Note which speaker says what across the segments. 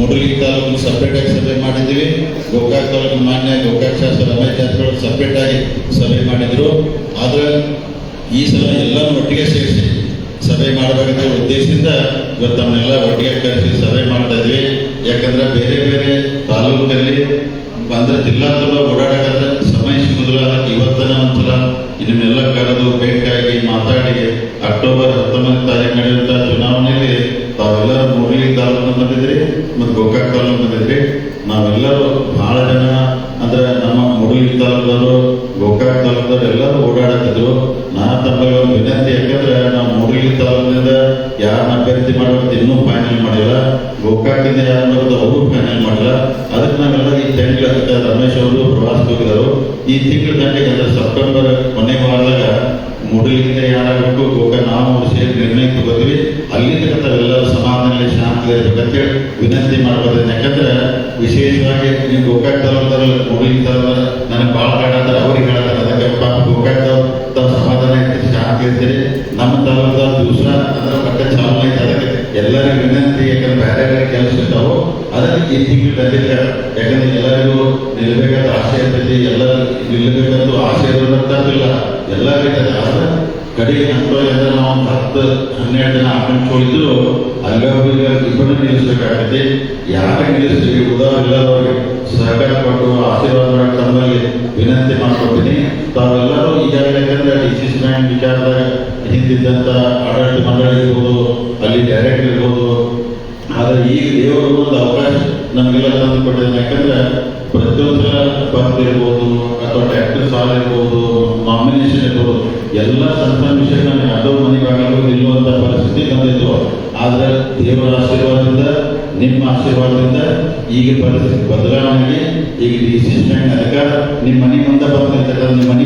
Speaker 1: ಮೂಡಲಿ taluk separate ಆಗಿ ಸಭೆ ಮಾಡಿದ್ದೀವಿ. ಗೋಕಾಕ್ ತಾಲೂಕು ಮಾನ್ಯ ಗೋಕಾಕ್ ಶಾಸಕ ರಮೇಶ್ ಜಾತ್ರೆಗಳು ಸಪ್ರೇಟ್ ಆಗಿ ಸಭೆ ಮಾಡಿದ್ರು. ಆದ್ರೆ ಈ ಸಲ ಎಲ್ಲರೂ ಒಟ್ಟಿಗೆ ಸೇರಿಸಿ ಸಭೆ ಮಾಡಬೇಕಂತ ಉದ್ದೇಶದಿಂದ ಇವತ್ತು ನಮ್ಮನ್ನೆಲ್ಲ ಒಟ್ಟಿಗೆ ಕರೆಸಿ ಸಭೆ ಮಾಡ್ತಾ ಇದ್ವಿ. ಯಾಕಂದ್ರೆ ಬೇರೆ ಬೇರೆ ತಾಲೂಕಲ್ಲಿ ಅಂದ್ರೆ ಜಿಲ್ಲಾ ತುಂಬ ಓಡಾಡಕ್ಕಾದ್ರೆ ಸಮಯ ಸಿಗುದಿಲ್ಲ. ಇವತ್ತನ ಒಂದ್ಸಲ ಇದನ್ನೆಲ್ಲ ಕರೆದು ಭೇಟಿಯಾಗಿ ಮಾತಾಡಿ ಅಕ್ಟೋಬರ್ ಹತ್ತೊಂಬತ್ತು ತಾರೀಕು ಚುನಾವಣೆಯಲ್ಲಿ ಮೂರಲಿ ತಾಲೂಕು ಬಂದಿದ್ರಿ ಮತ್ತು ಗೋಕಾಕ್ ತಾಲೂಕು ಬಂದಿದ್ರಿ ನಾವೆಲ್ಲರೂ ಬಹಳ ಜನ ಅಂದ್ರೆ ನಮ್ಮ ಮುಡುಗಿ ತಾಲೂಕದವರು, ಗೋಕಾಕ್ ತಾಲೂಕದವರು ಎಲ್ಲರೂ ಓಡಾಡತ್ತಿದ್ರು ನಾ ತಮ್ಮಲ್ಲಿ ಒಂದು ವಿನಂತಿ, ಯಾಕಂದ್ರೆ ನಾವು ಮುಡುಗಿ ತಾಲೂಕಿನಿಂದ ಯಾರನ್ನ ಅಭ್ಯರ್ಥಿ ಮಾಡಬೇಕು ಇನ್ನೂ ಫೈನಲ್ ಮಾಡಿಲ್ಲ. ಗೋಕಾಕಿಂದ ಯಾರು ಬರೋದು ಅವರು ಫೈನಲ್ ಮಾಡಿಲ್ಲ. ಅದಕ್ಕೆ ನಾವೆಲ್ಲ ಈ ತಿಂಗಳ ರಮೇಶ್ ಅವರು, ಪ್ರವಾಸಕ್ಕೆ ಹೋಗಿದ್ದಾರೆ. ಈ ತಿಂಗಳ ಗಂಟೆಗೆ ಅಂದ್ರೆ ಸೆಪ್ಟೆಂಬರ್ ಕೊನೆ ವಾರದಾಗ ಮೂಡಲಿಂದ ಯಾರಾಗಬೇಕು ಗೋಕಾಕ್ ನಾವು ಸೇರಿ ನಿರ್ಣಯಕ್ಕೆ ಬಂದ್ವಿ. ಅಲ್ಲಿಂದ ಎಲ್ಲರೂ ಸಮಾಧಾನದಲ್ಲಿ ಶಾಂತಿ ಇರಬೇಕಂತೇಳಿ ವಿನಂತಿ ಮಾಡ್ಬೋದು ಯಾಕಂದ್ರೆ ವಿಶೇಷವಾಗಿ ನೀವು ಗೋಕಾಕ್ ತಾಲೂಕದಲ್ಲಿ ಮೂಡಲಿ ತಾಲೂಕ ನನಗೆ ಭಾಳ ಕಾಡಾದ್ರೆ ಅವ್ರಿಗೆ ಹೇಳ್ತಾರೆ ಅದಕ್ಕೆ ಪಾಪ ಗೋಕಾಕ್ ಸಮಾಧಾನ ಇರ್ತೀರಿ ಶಾಂತಿ ಇರ್ತೀರಿ. ನಮ್ಮ ತಾಲೂಕದ ದಿವಸ ಅದರ ಮತ್ತೆ ಚಾಲನೆ ಐತೆ. ಅದಕ್ಕೆ ಎಲ್ಲರಿಗೂ ವಿನಂತಿ. ಯಾಕಂದ್ರೆ ಬೇರೆ ಬೇರೆ ಕೆಲಸ ಇರ್ತಾವು, ಅದಕ್ಕೆ ಈ ಯಾಕಂದ್ರೆ ಎಲ್ಲರಿಗೂ ನಿಲ್ಬೇಕಾದ ಆಸೆ ಇರ್ತೈತಿ. ಎಲ್ಲರೂ ನಿಲ್ಲಬೇಕಂತ ಆಸೆ ಇರೋದಂತಿಲ್ಲ ಎಲ್ಲ ಬೇಕಾದ್ರೆ ಆದ್ರೆ ಕಡೆಗೆ ನಂತರ ಎಲ್ಲ ನಾವು ಒಂದು ಹತ್ತು, ಹನ್ನೆರಡು ಜನ ಆಕಾಂಕ್ಷಿಗಳು ಅಲ್ಲವರಿಗೆ ಇಬ್ಬರನ್ನ ನಿಲ್ಲಿಸಬೇಕಾಗುತ್ತೆ. ಯಾಕೆ ನಿಲ್ಲಿಸ್ತೀವಿ ಉದಾಹರಣೆ ಸಹಕಾರ ಕೊಟ್ಟು ಆಶೀರ್ವಾದ ತಮ್ಮಲ್ಲಿ ವಿನಂತಿ ಮಾಡ್ಕೊತೀನಿ ತಾವೆಲ್ಲರೂ ಈಗಾಗಲೇ ಯಾಕಂದ್ರೆ ಡಿ ಸಿ ಬ್ಯಾಂಕ್ ವಿಚಾರದಾಗ ಹಿಂದಿದ್ದಂಥ ಆಡಳಿತ ಮಂಡಳಿ ಇರ್ಬೋದು ಅಲ್ಲಿ ಡೈರೆಕ್ಟ್ ಇರ್ಬೋದು ಆದರೆ ಈಗ ದೇವರು ಒಂದು ಅವಕಾಶ ನಮಗೆಲ್ಲ ತಂದು ಕೊಟ್ಟಿದ್ದಾರೆ ಯಾಕಂದ್ರೆ ಪ್ರತಿಯೊಂದು ಬಂದ್ ಇರ್ಬೋದು ಅಥವಾ ಟ್ಯಾಕ್ಟರ್ ಸಾಲ ಇರ್ಬೋದು ಇರ್ಬೋದು ಎಲ್ಲ ಸಣ್ಣ ವಿಷಯಗಳನ್ನ ಯಾವುದೋ ಮನೆಗಾಗಲು ನಿಲ್ಲುವಂತ ಪರಿಸ್ಥಿತಿ ಬಂದಿತ್ತು. ಆದ್ರೆ ದೇವರ ಆಶೀರ್ವಾದದಿಂದ, ನಿಮ್ಮ ಆಶೀರ್ವಾದದಿಂದ ಈಗ ಪರಿಸ್ಥಿತಿ ಬದಲಾವಣೆಗೆ ಈಗ ಈ ಅಧಿಕಾರ ನಿಮ್ಮ ಮನೆ ಮುಂದೆ ಬರ್ತಿರ್ತಕ್ಕಂಥ ನಿಮ್ಮ ಮನೆ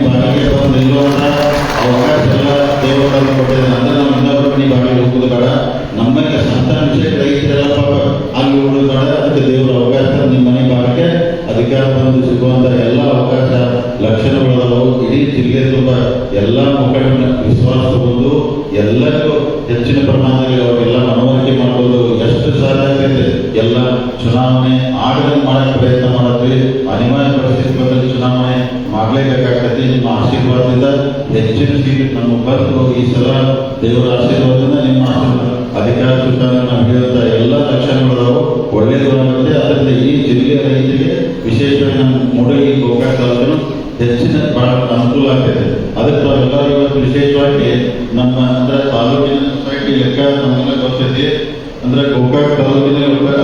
Speaker 1: ಎಲ್ಲರಿಗೂ ಹೆಚ್ಚಿನ ಪ್ರಮಾಣದಲ್ಲಿ ಅವರೆಲ್ಲ ಮನವರಿಕೆ ಮಾಡೋದು ಎಷ್ಟು ಸಾಧ್ಯ ಆಗ್ತೈತೆ ಎಲ್ಲ ಚುನಾವಣೆ ಆಡಳಿತ ಮಾಡಕ್ಕೆ ಪ್ರಯತ್ನ ಮಾಡುತ್ತೆ ಅನಿವಾರ್ಯ ಪರಿಸ್ಥಿತಿ ಬಂದಲ್ಲಿ ಚುನಾವಣೆ ಮಾಡ್ಲೇಬೇಕಾಗ್ತೈತಿ ನಿಮ್ಮ ಆಶೀರ್ವಾದದಿಂದ ಹೆಚ್ಚಿನ ಸೀಟ್ ನಮ್ಮ ಬರ್ತು ಈ ಸಲ ದೇವರ ಆಶೀರ್ವಾದದಿಂದ ನಿಮ್ಮ ಆಶೀರ್ವಾದ. ಅಧಿಕಾರ ಚುನಾವಣೆ ನಾವು ಹೇಳಿದ ಎಲ್ಲ ಲಕ್ಷಣಗಳದಾವು ಒಳ್ಳೆಯದು ಆಗುತ್ತೆ ಅದರಿಂದ ಈ ಜಿಲ್ಲೆಯ ರೈತರಿಗೆ ವಿಶೇಷವಾಗಿ ನಮ್ಮ ಮೂಡಗಿ ಗೋಕಾಕ್ ಹೆಚ್ಚಿನ ಬಹಳ ಅನುಕೂಲ ಆಗ್ತೈತೆ. ಅದಕ್ಕೆ ತಾವೆಲ್ಲರೂ ವಿಶೇಷವಾಗಿ ನಮ್ಮ ಅಂದ್ರೆ ತಾಲೂಕಿನ ಸೊಸೈಟಿ ಲೆಕ್ಕ ನಮ್ಮೆಲ್ಲ ಗೊತ್ತೈತಿ ಅಂದ್ರೆ ಗೋಕಾಕ್ ತಾಲೂಕಿನ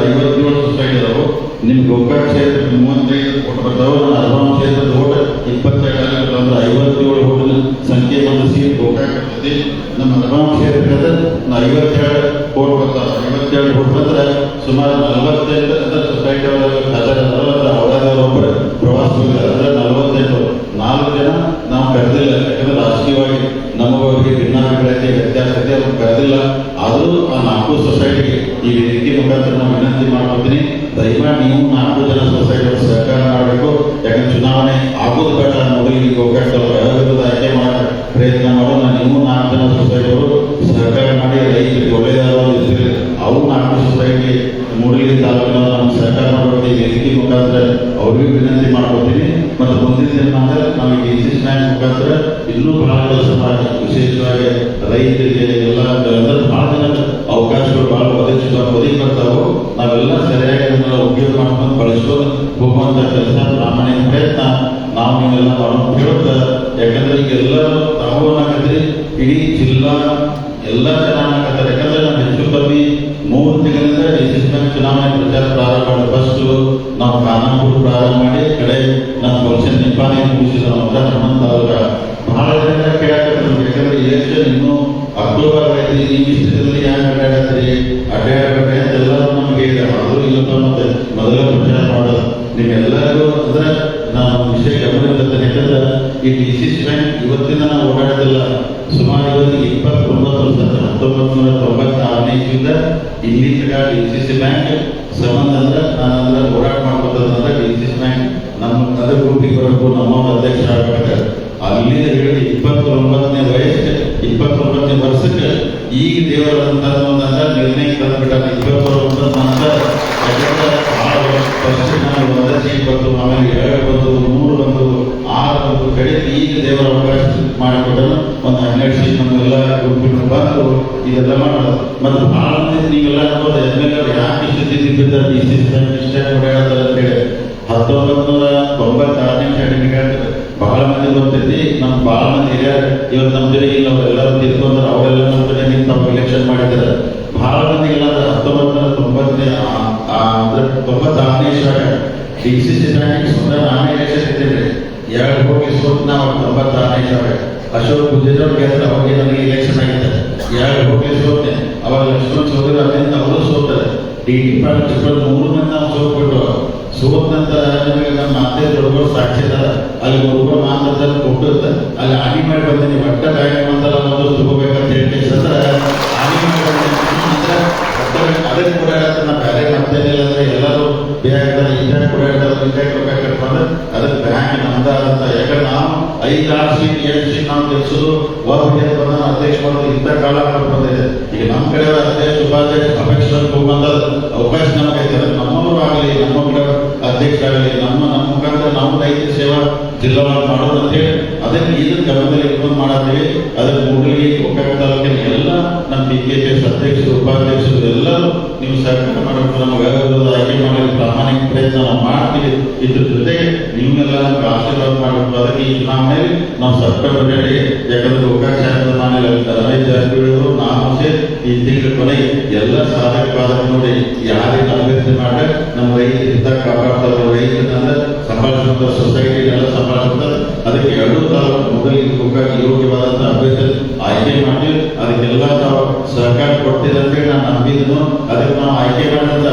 Speaker 1: ಐವತ್ತೇಳು ಸೊಸೈಟಿ ಅದಾವು ನಿಮ್ ಗೋಕಾಕ್ ಕ್ಷೇತ್ರ ಮೂವತ್ತೈದು ಓಟ್ ಬರ್ತಾವೆ. ಅರ್ಬಾನ್ ಕ್ಷೇತ್ರದ ಓಟ್ ಇಪ್ಪತ್ತೆರಡು ಅಂದ್ರೆ ಐವತ್ತೇಳು ಓಟಿನ ಸಂಖ್ಯೆ ಒಂದು ಸೀಟ್ ಗೋಕಾಕ್ ಇರ್ತೈತಿ ನಮ್ಮ ಅರ್ಬಾನ್ ಕ್ಷೇತ್ರದ ಐವತ್ತೆರಡು ಓಟ್ ಬರ್ತಾವೆ. ಐವತ್ತೆರಡು ಓಟ್ ಬಂದ್ರೆ ಸುಮಾರು ನಲವತ್ತೈದು ನಲವತ್ತೆಂಟು ಅಂದ್ರೆ ಸೊಸೈಟಿ ಅವರೊಬ್ಬರು ಪ್ರವಾಸ ಹೋಗಿದ್ದಾರೆ ಅವ್ರು ಕರೆದಿಲ್ಲ ಆದರೂ ಆ ನಾಲ್ಕು ಸೊಸೈಟಿಗೆ ಈ ರೀತಿ ಮುಖಾಂತರ ನಾವು ವಿನಂತಿ ಮಾಡ್ಕೊತೀನಿ. ದಯಮಾಡಿ ನೀವು ನಾಲ್ಕು ಜನ ಸೊಸೈಟಿ ಸಹಕಾರ ಮಾಡಬೇಕು. ಯಾಕಂದ್ರೆ ಚುನಾವಣೆ ಆಗೋದು ಬೇಡ ನೋಡಿ ಗೋಕಾಕ್ ರೈತರಿಗೆ ಎಲ್ಲ ಅಂದ್ರೆ ಭಾಳ ಜನ ಅವಕಾಶಗಳು ಭಾಳ ಒದಗಿಸ ಒದಗಿ ಬರ್ತಾವೆ ನಾವೆಲ್ಲ ಸರಿಯಾಗಿ ಅದನ್ನ ಉಪಯೋಗ ಮಾಡ್ಕೊಂಡು ಬಳಸ್ಕೊಂಡು ಹೋಗುವಂತ ಕೆಲಸ ಪ್ರಾಮಾಣಿಕ ಪ್ರಯತ್ನ ನಾವು ನೀವೆಲ್ಲ ಮಾಡೋದು ಹೇಳುತ್ತಾ ಯಾಕಂದ್ರೆ ಈಗ ಎಲ್ಲರೂ ತಾವು ಅನ್ನಕತ್ರಿ ಇಡೀ ಜಿಲ್ಲಾ ಎಲ್ಲ ಜನ ಅನ್ನಕತ್ತಾರೆ. ಯಾಕಂದ್ರೆ ನಾವು ಹೆಚ್ಚು ಕಮ್ಮಿ ಮೂರು ತಿಂಗಳಿಂದ ಸಿ ಚುನಾವಣೆ ಪ್ರಚಾರ ಪ್ರಾರಂಭ ಮಾಡಿ ಫಸ್ಟ್ ನಾವು ಖಾನಾಪುರ ಪ್ರಾರಂಭ ಮಾಡಿ ಕಡೆ ನಮ್ಮ ಪಕ್ಷ ನಿಪಾಣಿ ಮುಗಿಸಿದ ನಮ್ಮ ಹನುಮಂತ ಅವರ ಇನ್ನೂ ಅಕ್ಟೋಬರ್ ಐತಿ ಈ ಇಷ್ಟದಲ್ಲಿ ಯಾಕೆ ಅಡ್ಡಾಡತ್ರಿ ಅಡ್ಡಾಡಬೇಡ್ರಿ ಅಂತ ಎಲ್ಲರೂ ನಮ್ಗೆ ಆದರೂ ಇಲ್ಲಪ್ಪ, ಮತ್ತೆ ಮೊದಲ ಪ್ರಚಾರ ಮಾಡೋದು. ನಿಮ್ಮೆಲ್ಲರಿಗೂ ಅಂದ್ರೆ ನಾವು ವಿಷಯ ಗಮನ ಯಾಕಂದ್ರೆ ಈ ಡಿ ಸಿ ಸಿ ಬ್ಯಾಂಕ್ ಇವತ್ತಿನ ನಾವು ಓಡಾಡೋದಿಲ್ಲ ಸುಮಾರು ಇವತ್ತು ಇಪ್ಪತ್ತೊಂಬತ್ತು ವರ್ಷ, ಹತ್ತೊಂಬತ್ತು ನೂರ ತೊಂಬತ್ತಾರನೇ ಇಸ್ವಿಯಿಂದ ಇಲ್ಲಿ ತನಕ ಡಿ ಸಿ ಸಿ ಬ್ಯಾಂಕ್ ಸಂಬಂಧ ಅಂದ್ರೆ ನಾನು ಅಂದ್ರೆ ಹೋರಾಟ ಮಾಡ್ಕೊತಂದ್ರೆ ಡಿ ಸಿ ಸಿ ಬ್ಯಾಂಕ್ ನಮ್ಮ ಅದೇ ಗ್ರೂಪಿಗೆ ಬರಬೇಕು, ನಮ್ಮ ಅಧ್ಯಕ್ಷ ಅಲ್ಲಿಂದ ಹೇಳಿದ ಇಪ್ಪತ್ತೊಂಬತ್ತನೇ ವಯಸ್ಸಿಗೆ ಇಪ್ಪತ್ತೊಂಬತ್ತನೇ ವರ್ಷಕ್ಕೆ ಈಗ ದೇವರಂತ ನಿರ್ಣಯ ತಂದ್ಬಿಟ್ಟ ಇಪ್ಪತ್ತೊಂಬತ್ತು ಬಂತು ಆಮೇಲೆ ಎರಡು ಬಂತು ಮೂರು ಬಂತು ಆರು ಕಡೆ ಈಗ ದೇವರ ಅವಕಾಶ ಮಾಡಿಕೊಟ್ಟನು ಒಂದು ಹನ್ನೆರಡು ಸೀಟ್ ನಮಗೆಲ್ಲ ಗುಂಪಿನ ಬಂದು ಇದೆಲ್ಲ ಮಾಡೋದು ಮತ್ತು ಭಾಳ ಮಂದಿ ನೀವೆಲ್ಲ ನೋಡೋದು ಎಂ ಎಲ್ ಎ ಯಾಕೆ ಇಷ್ಟು ಓಡಾಡ್ತಾರೆ ಅಂತೇಳಿ ಹತ್ತೊಂಬತ್ತು ನೂರ ತೊಂಬತ್ತಾರನೇ ಸರ್ಟಿಫಿಕೇಟ್ ಬಹಳ ಮಂದಿ ಗೊತ್ತೈತಿ. ನಮ್ ಬಹಳ ಮಂದಿ ಹಿರಿಯರು ಇವತ್ತು ನಮ್ಮ ಜೊತೆ ಇಲ್ಲ, ಅವರೆಲ್ಲರೂ ತಿಳ್ಕೊಂಡ್ರೆ ಅವರೆಲ್ಲ ನಮ್ಮ ಜೊತೆ ನಿಂತು ನಾವು ಎಲೆಕ್ಷನ್ ಮಾಡಿದ್ದಾರೆ. ಬಹಳ ಮಂದಿ ಇಲ್ಲ ಅಂದ್ರೆ ಹತ್ತೊಂಬತ್ತು ನೂರ ತೊಂಬತ್ತನೇ ಅಂದ್ರೆ ತೊಂಬತ್ತಾರನೇ ಇಸ್ವಾಗ ಡಿ ಸಿ ಸಿ ಬ್ಯಾಂಕಿಗೆ ಸುಂದರ ನಾನೇ ಎಲೆಕ್ಷನ್ ಇದ್ದೇವೆ ಎರಡು ಹೋಗಿ ಸೋತ್ ನಾವು ತೊಂಬತ್ತಾರನೇ ಇಸ್ವಾಗ ಅಶೋಕ್ ಗುಜರಾತ್ ಗೆದ್ರೆ ಅವಾಗ ನನಗೆ ಎಲೆಕ್ಷನ್ ಆಗಿದೆ ಎರಡು ಹೋಗಿ ಸೋತೆ ಅವಾಗ ಲಕ್ಷ್ಮಣ್ ಚೌಧರಿ ಅದರಿಂದ ಅವರು ಸೋತಾರೆ. ಡಿ ಟಿ ಪಾಟೀಲ್ ಮೂರು ಮಂದಿ ನಾವು ಸೋತ್ಬಿಟ್ಟು. ಸೋತ ನಿಮಗೆ ನಮ್ಮ ಅತ್ತೆ ದೊಡ್ಡ ಸಾಕ್ಷಿ ಅದಾರ. ಅಲ್ಲಿ ಒಬ್ಬರು ಮಾತಾಡ್ತಾರೆ ಕೊಟ್ಟಿರ್ತ. ಅಲ್ಲಿ ಆಗಿ ಮಾಡಿ ಬಂದೀನಿ ಒಟ್ಟ ಬ್ಯಾಂಕ್ ಮಂದಲ ಒಂದು ತಗೋಬೇಕಂತ ಹೇಳಿ ಸತ್ರ ಆಗಿ ಮಾಡಿ ಅಂದ್ರೆ ಅದಕ್ಕೆ ಕೂಡ ನಾ ಬೇರೆ ಮಾಡ್ತೇನೆ ಅಂದ್ರೆ ಎಲ್ಲರೂ ಬೇಕಾಗ್ತಾರೆ ಇಂಟ್ಯಾಕ್ ಕೂಡ ಹೇಳ್ತಾರೆ ಇಂಟ್ಯಾಕ್ ಬೇಕಾಗ್ತದೆ ಅಂದ್ರೆ ಅದಕ್ಕೆ ಬ್ಯಾಂಕ್ ಅಂತ ಯಾಕಂದ್ರೆ ನಾವು ಐದು ಆರು ಸೀಟ್, ಏಳು ಸೀಟ್ ನಾವು ಗೆಲ್ಸೋದು ಒಬ್ಬ ಬಂದ ಅಧ್ಯಕ್ಷ ಇಂಥ ಕಾಲ ಬಂದಿದೆ. ಈಗ ನಮ್ಮ ಕಡೆ ಅಧ್ಯಕ್ಷ, ಉಪಾಧ್ಯಕ್ಷ ಅಪೇಕ್ಷೆ ಹೋಗುವಂತ ಅವಕಾಶ ನಮಗೆ ಅದಕ್ಕೆ ಆಗಲಿ ನಮ್ಮ ಕಡೆ ಅಧ್ಯಕ್ಷರಾಗಲಿ, ನಮ್ಮ ನಮ್ಮ ಮುಖಾಂತರ ನಾವು ರೈತ ಸೇವಾ ಜಿಲ್ಲಾ ಮಾಡೋದು ಅಂತೇಳಿ ಅದಕ್ಕೆ ಇದನ್ನು ಗಮನದಲ್ಲಿ ಇಟ್ಕೊಂಡು ಮಾಡತ್ತೀವಿ ಅದಕ್ಕೆ ಮೂಡಲಿಗೆ ಒಕ್ಕ ತಾಲೂಕಿನ ಎಲ್ಲ ನಮ್ಮ ಬಿ ಕೆ ಎಸ್ ಅಧ್ಯಕ್ಷರು, ಉಪಾಧ್ಯಕ್ಷರು ಎಲ್ಲರೂ ನೀವು ಸಹಕಾರ ಮಾಡಬೇಕು ನಮಗೆ ಆಯ್ಕೆ ಮಾಡಲಿಕ್ಕೆ ಪ್ರಾಮಾಣಿಕ ಪ್ರಯತ್ನ ನಾವು ಮಾಡ್ತೀವಿ. ಇದ್ರ ಜೊತೆಗೆ ನಿಮ್ಮೆಲ್ಲ ನಮ್ಗೆ ಆಶೀರ್ವಾದ ಮಾಡಬೇಕು ಅದಕ್ಕೆ ಈ ಚುನಾವಣೆಯಲ್ಲಿ ನಾವು ಸರ್ಕಾರ ಹೇಳಿ ಯಾಕಂದ್ರೆ ಒಕ್ಕ ಶಾಸಕ ಮಾನ್ಯ ರಮೇಶ್ ಜಾರಕಿಹೊಳಿ ಅವರು ಈ ತಿಂಗಳ ಕೊನೆಗೆ ಎಲ್ಲ ಸಾಧಕ ಬಾಧಕ ನೋಡಿ ಯಾರಿಗೆ ಅಭ್ಯರ್ಥಿ ಮಾಡ, ನಮ್ಮ ರೈತ ಹಿತ ಕಾಪಾಡ್ತಾರೆ ರೈತನಂದ್ರೆ ಸಂಭಾಳಿಸುವಂತ ಸೊಸೈಟಿ ಎಲ್ಲ ಸಂಭಾಳಿಸುತ್ತಾರೆ ಅದಕ್ಕೆ ಎರಡು ತಾಲೂಕು ಮೊದಲಿಗೆ ಗೋಕಾಕ ಯೋಗ್ಯವಾದಂತಹ ಅಭ್ಯರ್ಥಿ ಆಯ್ಕೆ ಮಾಡಿ, ಅದಕ್ಕೆಲ್ಲ ತಾವು ಸಹಕಾರ ಕೊಟ್ಟಿದ್ದಂತೇಳಿ ನಾನು ನಂಬಿದನು ಅದಕ್ಕೆ ನಾವು ಆಯ್ಕೆ ಮಾಡಿದಂತ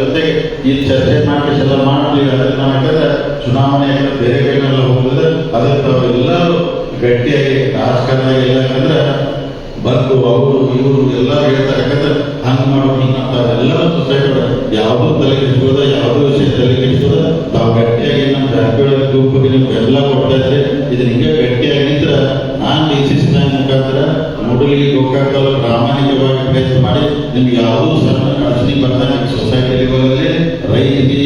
Speaker 1: ಜೊತೆಗೆ ಈ ಚರ್ಚೆ ಮಾಡಿ ಎಲ್ಲ ಮಾಡ್ತೀವಿ ಅದಕ್ಕೆ ನಾವು ಯಾಕಂದ್ರೆ ಚುನಾವಣೆ ಬೇರೆ ಕಡೆನೆಲ್ಲ ಹೋಗಿದ್ರೆ ಅದಕ್ಕೆ ಎಲ್ಲರೂ ಗಟ್ಟಿಯಾಗಿ ರಾಜಕಾರಣ ಇಲ್ಲ ಬಂದು ಅವರು, ಇವರು ಎಲ್ಲ ಹೇಳ್ತಾರೆ. ಯಾಕಂದ್ರೆ ಹಂಗ್ ಮಾಡೋ ಹಿಂಗ ಎಲ್ಲ ಸೊಸೈಟಿ ಯಾವುದೂ ತಲೆ ಕೆಡಿಸೋದ ಯಾವುದೋ ವಿಷಯ ತಲೆ ಕೆಡಿಸೋದ ತಾವು ಗಟ್ಟಿಯಾಗಿ ನಮ್ಮ ಜಾರಕಿಹೊಳಿ ಗ್ರೂಪ್ಗೆ ನಿಮ್ಗೆ ಎಲ್ಲ ಕೊಡ್ತಾ ಇದ್ರೆ, ಇದನ್ನ ಹಿಂಗೆ ಗಟ್ಟಿಯಾಗಿ ನಿಂತ್ರ ನಾನು ಡಿ ಸಿ ಸಿ ಮುಖಾಂತರ ಮೂಡಲಿಗೆ ಗೋಕಾಕಲ್ಲಿ ಪ್ರಾಮಾಣಿಕವಾಗಿ ಪ್ರಯತ್ನ ಮಾಡಿ, ನಿಮ್ಗೆ ಯಾವುದೂ ಸಣ್ಣ ಅಡಚಣೆ ಬರ್ತಾನೆ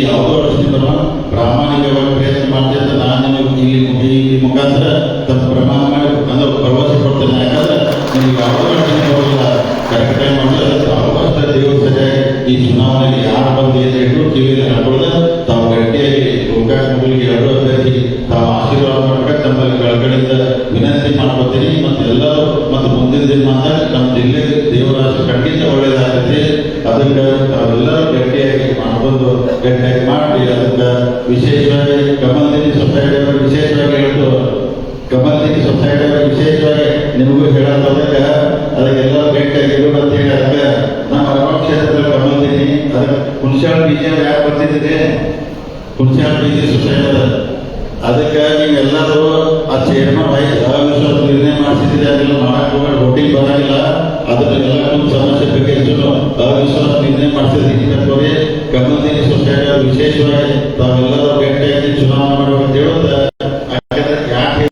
Speaker 1: ಯಾವುದೋ ಬರುವ ಪ್ರಾಮಾಣಿಕವಾಗಿ ಪ್ರಯತ್ನ ಮಾಡ್ತೀನಿ ಅಂತ ನಾನು ನಿಮಗೆ ಇಲ್ಲಿ ಈ ಮುಖಾಂತರ ತಮ್ಮ ಪ್ರಮಾಣ ಮಾಡಿ ಅಂದ್ರೆ ಭರವಸೆ ಕೊಡ್ತೇನೆ. ಯಾಕಂದ್ರೆ ನಿಮಗೆ ಯಾವುದೋ ಅಡಚಣೆ ಹೋಗಿಲ್ಲ ಕರೆಕ್ಟ್ ಟೈಮ್ ಮಾಡಿದ್ರೆ ತಾವು ಅವಕಾಶ ದೇವರು ಸರಿಯಾಗಿ ಈ ಚುನಾವಣೆಗೆ ಯಾರು ಬಂದು ಏನು ಹೇಳಿದ್ರು ಕಿವಿಯಲ್ಲಿ ಹಾಕೊಳ್ಳದೆ ತಾವು ಗಟ್ಟಿಯಾಗಿ ಗೋಕಾಕ ಮಗಳಿಗೆ ಎರಡು ಅಭ್ಯರ್ಥಿ ತಾವು ಆಶೀರ್ವಾದ ಮಾಡ್ಬೇಕು. ತಮ್ಮಲ್ಲಿ ಕೆಳಗಡೆಯಿಂದ ವಿನಂತಿ ಮಾಡ್ಕೋತೀನಿ. ಮತ್ತೆ ಎಲ್ಲರೂ ಮತ್ತೆ ಮುಂದಿನ ದಿನ ಮಾತ್ರ ನಮ್ಮ ಜಿಲ್ಲೆ ದೇವರಾಜ ಖಂಡಿತ ಒಳ್ಳೇದಾಗತ್ತೆ ಅದಕ್ಕೆ ಮಾಡ್ಕೊಂಡು ಗಟ್ಟಿಯಾಗಿ ಮಾಡಿ ಅದಕ್ಕೆ ವಿಶೇಷವಾಗಿ ಕಮಲ್ದಿನಿ ಸೊಸೈಟಿ ಅವರು ವಿಶೇಷವಾಗಿ ಹೇಳ್ತು ಕಮಲ್ದಿನಿ ಸೊಸೈಟಿ ಅವರು ವಿಶೇಷವಾಗಿ ನಿಮಗೂ ಹೇಳೋದಕ್ಕೆ ಅದಕ್ಕೆಲ್ಲ ಗಟ್ಟಿಯಾಗಿರೋದು ಅಂತ ಹೇಳಿ ಅದಕ್ಕೆ ನಮ್ಮ ಅರಮಣ ಕ್ಷೇತ್ರದಲ್ಲಿ ಕಮಲ್ದಿನಿ ಅದಕ್ಕೆ ಹುಣಸಾಳ ಬೀಜ ಯಾಕೆ ಬರ್ತಿದ್ದೆ ಹುಣಸಾಳ ಬೀಜ ಸೊಸೈಟಿ ಅದ ಅದಕ್ಕೆ ನೀವೆಲ್ಲರೂ ಆ ಚೇರ್ಮನ್ ವೈಸ್ ಅವಿಶ್ವಾಸ ನಿರ್ಣಯ ಮಾಡಿಸಿದ್ರೆ ಅದೆಲ್ಲ ಮಾಡಕ್ಕೆ ಹೋಗಿ ವೋಟಿಂಗ್ ಬರೋಂಗಿಲ್ಲ. ಅದನ್ನೆಲ್ಲ ಸಮಸ್ಯೆ ಬಗ್ಗೆ ಅವಿಶ್ವಾಸ ನಿರ್ಣಯ ಮಾಡಿಸಿದ್ರೆ ವಿಶೇಷವಾಗಿ ತಾವೆಲ್ಲರೂ ಗಟ್ಟಿಯಾಗಿ ಚುನಾವಣೆ ಹೇಳೋದು ಯಾಕಂದ್ರೆ ಯಾಕೆ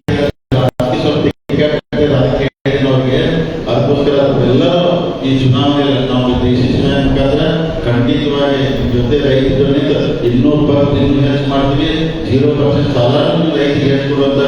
Speaker 1: ಅದಕ್ಕೋಸ್ಕರ ಎಲ್ಲರೂ ಈ ಚುನಾವಣೆಯಲ್ಲಿ ನಾವು ದೇಶಿನ ಮುಖಾಂತರ ಖಂಡಿತವಾಗಿ ಜೊತೆ ರೈತರ ಇನ್ನೂರು ಪರ್ಸೆಂಟ್ ಇನ್ವೆಸ್ಟ್ ಮಾಡ್ತೀವಿ ಜೀರೋ ಪರ್ಸೆಂಟ್ ಸಾಲ ರೈತರಿಗೆ ಹೇಳ್ಕೊಡುವಂತ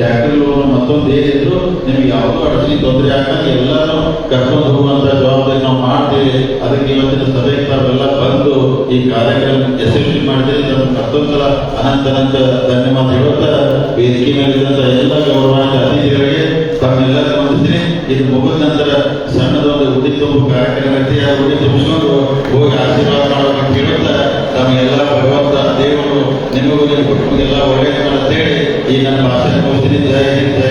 Speaker 1: ಟ್ಯಾಕ್ಟರ್ ಲೋನ್ ಮತ್ತೊಂದು ಏನಿದ್ರು ನಿಮ್ಗೆ ಯಾವುದೋ ಅಡಚಣೆ ತೊಂದರೆ ಆಗಲ್ಲ ಎಲ್ಲರೂ ಕರ್ಕೊಂಡು ಹೋಗುವಂತ ಜವಾಬ್ದಾರಿ ನಾವು ಮಾಡ್ತೀವಿ. ಅದಕ್ಕೆ ಇವತ್ತಿನ ಸಭೆಗೆ ತಾವೆಲ್ಲ ಬಂದು ಈ ಕಾರ್ಯಕ್ರಮ ಯಶಸ್ವಿ ಮಾಡಿದ್ರೆ ನಮ್ಗೆ ಮತ್ತೊಂದ್ಸಲ ಅನಂತ ಅನಂತ ಧನ್ಯವಾದ ಹೇಳುತ್ತಾ ವೇದಿಕೆ ಮೇಲಿದ್ದಂತ ಎಲ್ಲ ಗೌರವಾನ್ವಿತ ಅತಿಥಿಗಳಿಗೆ ವಂದಿಸ್ತೀನಿ. ಇದು ಮುಗಿದ ನಂತರ ಸಣ್ಣದೊಂದು ಉಡಿ ತುಂಬು ಕಾರ್ಯಕ್ರಮ ಐತಿ, ಆ ಉಡಿ ತುಂಬಿಸ್ಕೊಂಡು ಹೋಗಿ ಆಶೀರ್ವಾದ ಮಾಡಬೇಕಂತ ಹೇಳುತ್ತಾ ತಮಗೆಲ್ಲ ಭಗವಂತ ದೇವರು ನಿಮಗೂ ನಿಮ್ಮ ಕುಟುಂಬಕ್ಕೆಲ್ಲ ഈ ഭാഷ